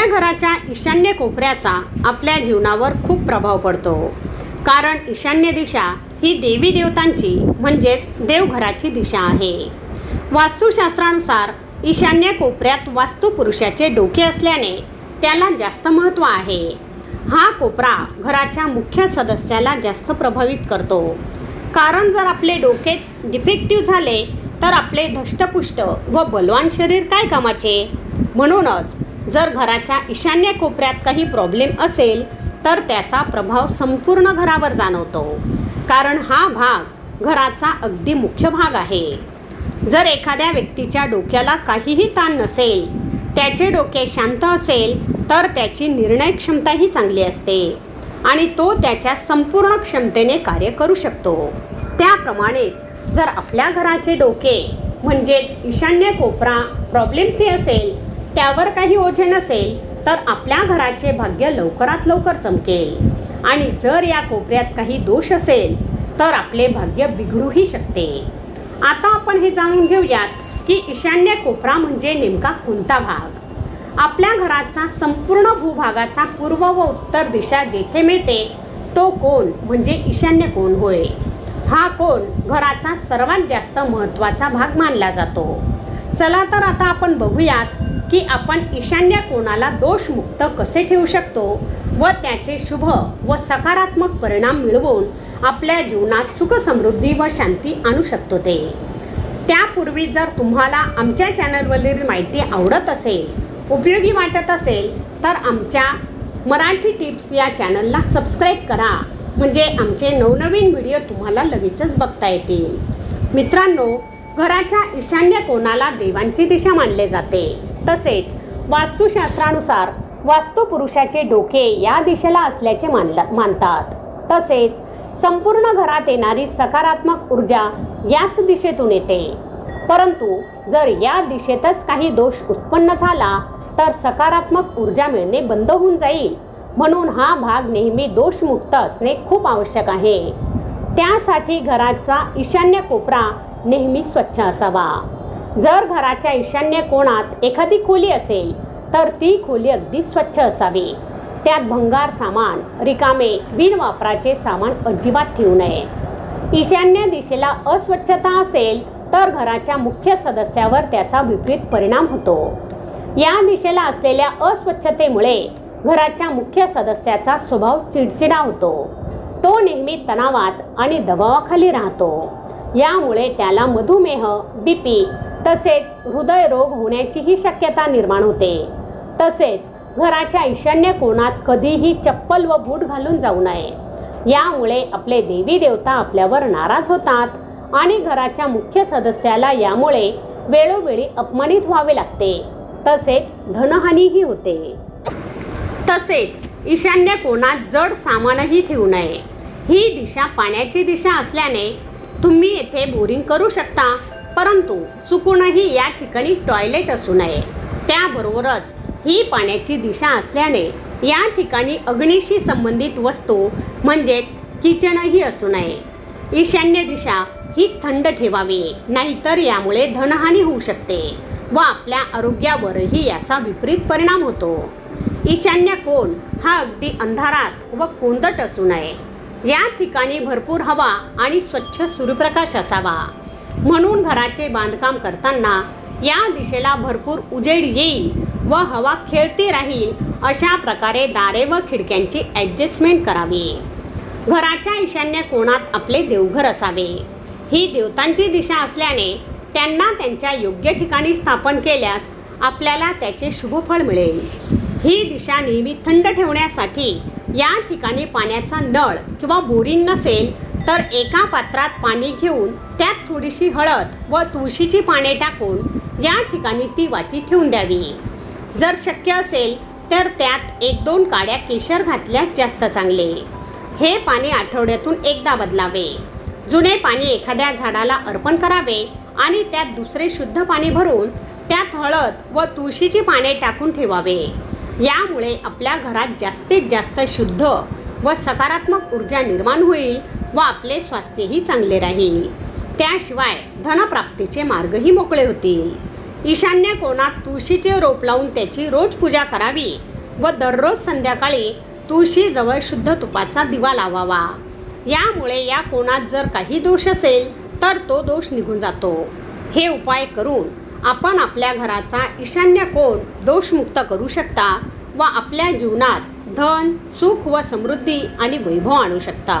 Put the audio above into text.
आपल्या घराच्या ईशान्य कोपऱ्याचा आपल्या जीवनावर खूप प्रभाव पडतो. कारण ईशान्य दिशा ही देवी देवतांची म्हणजेच देवघराची दिशा आहे. वास्तुशास्त्रानुसार ईशान्य कोपऱ्यात वास्तुपुरुषाचे डोके असल्याने त्याला जास्त महत्त्व आहे. हा कोपरा घराच्या मुख्य सदस्याला जास्त प्रभावित करतो. कारण जर आपले डोकेच डिफेक्टिव्ह झाले तर आपले धष्टपुष्ट व बलवान शरीर काय कामाचे? म्हणूनच जर घराच्या ईशान्य कोपऱ्यात काही प्रॉब्लेम असेल तर त्याचा प्रभाव संपूर्ण घरावर जाणवतो. कारण हा भाग घराचा अगदी मुख्य भाग आहे. जर एखाद्या व्यक्तीच्या डोक्याला काहीही ताण नसेल त्याचे डोके शांत असेल तर त्याची निर्णय क्षमताही चांगली असते आणि तो त्याच्या संपूर्ण क्षमतेने कार्य करू शकतो. त्याप्रमाणेच जर आपल्या घराचे डोके म्हणजेच ईशान्य कोपरा प्रॉब्लेम फ्री असेल त्यावर काही ओझे नसेल तर आपल्या घराचे भाग्य लवकरात लवकर चमकेल. आणि जर या कोपऱ्यात काही दोष असेल तर आपले भाग्य बिघडूही शकते. आता आपण हे जाणून घेऊयात की ईशान्य कोपरा म्हणजे नेमका कोणता भाग? आपल्या घराचा संपूर्ण भूभागाचा पूर्व व उत्तर दिशा जेथे मिळते तो कोण म्हणजे ईशान्य कोण होय? हा कोण घराचा सर्वात जास्त महत्त्वाचा भाग मानला जातो. चला तर आता आपण बघूयात की आपण ईशान्य कोणाला दोषमुक्त कसे ठेवू शकतो व त्याचे शुभ व सकारात्मक परिणाम मिळवून आपल्या जीवनात सुख समृद्धी व शांती आणू शकतो ते. त्यापूर्वी जर तुम्हाला आमच्या चॅनलवरील माहिती आवडत असेल उपयोगी वाटत असेल तर आमच्या मराठी टिप्स या चॅनलला सबस्क्राईब करा. म्हणजे आमचे नवनवीन व्हिडिओ तुम्हाला लगेचच बघता येतील. मित्रांनो घराच्या ईशान्य कोणाला देवांची दिशा मानले जाते. तसेच वास्तुशास्त्रानुसार वास्तुपुरुषाचे डोके या दिशेला असल्याचे मानला मानतात. तसेच संपूर्ण घरात येणारी सकारात्मक ऊर्जा याच दिशेतून येते. परंतु जर या दिशेतच काही दोष उत्पन्न झाला तर सकारात्मक ऊर्जा मिळणे बंद होऊन जाईल. म्हणून हा भाग नेहमी दोषमुक्त असणे खूप आवश्यक आहे. त्यासाठी घराचा ईशान्य कोपरा नेहमी स्वच्छ असावा. जर घराच्या ईशान्य कोणात एखादी खोली असेल तर ती खोली अगदी स्वच्छ असावी. त्यात भंगार सामान रिकामे बिनवापराचे सामान अजिबात ठेवू नये. ईशान्य दिशेला अस्वच्छता असेल तर घराच्या मुख्य सदस्यावर त्याचा विपरीत परिणाम होतो. या दिशेला असलेल्या अस्वच्छतेमुळे घराच्या मुख्य सदस्याचा स्वभाव चिडचिडा होतो. तो नेहमी तणावात आणि दबावाखाली राहतो. यामुळे त्याला मधुमेह बीपी तसेच हृदयरोग होण्याचीही शक्यता निर्माण होते. तसेच घराच्या ईशान्य कोणात कधीही चप्पल व बूट घालून जाऊ नये. यामुळे आपले देवी देवता आपल्यावर नाराज होतात आणि घराच्या मुख्य सदस्याला यामुळे वेळोवेळी अपमानित व्हावे लागते. तसेच धनहानीही होते. तसेच ईशान्य कोणात जड सामानही ठेवू नये. ही दिशा पाण्याची दिशा असल्याने तुम्ही येथे बोरिंग करू शकता. परंतु चुकूनही या ठिकाणी टॉयलेट असू नये. त्याबरोबरच ही पाण्याची दिशा असल्याने या ठिकाणी अग्नीशी संबंधित वस्तू म्हणजेच किचनही असू नये. ईशान्य दिशा ही थंड ठेवावी नाहीतर यामुळे धनहानी होऊ शकते व आपल्या आरोग्यावरही याचा विपरीत परिणाम होतो. ईशान्य कोण हा अगदी अंधारात व कोंदट असू नये. या ठिकाणी भरपूर हवा आणि स्वच्छ सूर्यप्रकाश असावा. म्हणून घराचे बांधकाम करताना या दिशेला भरपूर उजेड येईल व हवा खेळती राहील अशा प्रकारे दारे व खिडक्यांची ॲडजस्टमेंट करावी. घराच्या ईशान्य कोणात आपले देवघर असावे. ही देवतांची दिशा असल्याने त्यांना त्यांच्या योग्य ठिकाणी स्थापन केल्यास आपल्याला त्याचे शुभफळ मिळेल. ही दिशा नेहमी थंड ठेवण्यासाठी या ठिकाणी पाण्याचा नळ किंवा बोरिंग नसेल तर एका पात्रात पाणी घेऊन त्यात थोडीशी हळद व तुळशीची पाने टाकून या ठिकाणी ती वाटी ठेवून द्यावी. जर शक्य असेल तर त्यात एक दोन काड्या केशर घातल्यास जास्त चांगले. हे पाणी आठवड्यातून एकदा बदलावे. जुने पाणी एखाद्या झाडाला अर्पण करावे आणि त्यात दुसरे शुद्ध पाणी भरून त्यात हळद व तुळशीची पाने टाकून ठेवावे. यामुळे आपल्या घरात जास्तीत जास्त शुद्ध व सकारात्मक ऊर्जा निर्माण होईल व आपले स्वास्थ्यही चांगले राहील. त्याशिवाय धनप्राप्तीचे मार्गही मोकळे होतील. ईशान्य कोणात तुळशीचे रोप लावून त्याची रोज पूजा करावी व दररोज संध्याकाळी तुळशीजवळ शुद्ध तुपाचा दिवा लावावा. यामुळे या कोणात जर काही दोष असेल तर तो दोष निघून जातो. हे उपाय करून आपण आपल्या घराचा ईशान्य कोण दोषमुक्त करू शकता व आपल्या जीवनात धन सुख व समृद्धी आणि वैभव आणू शकता.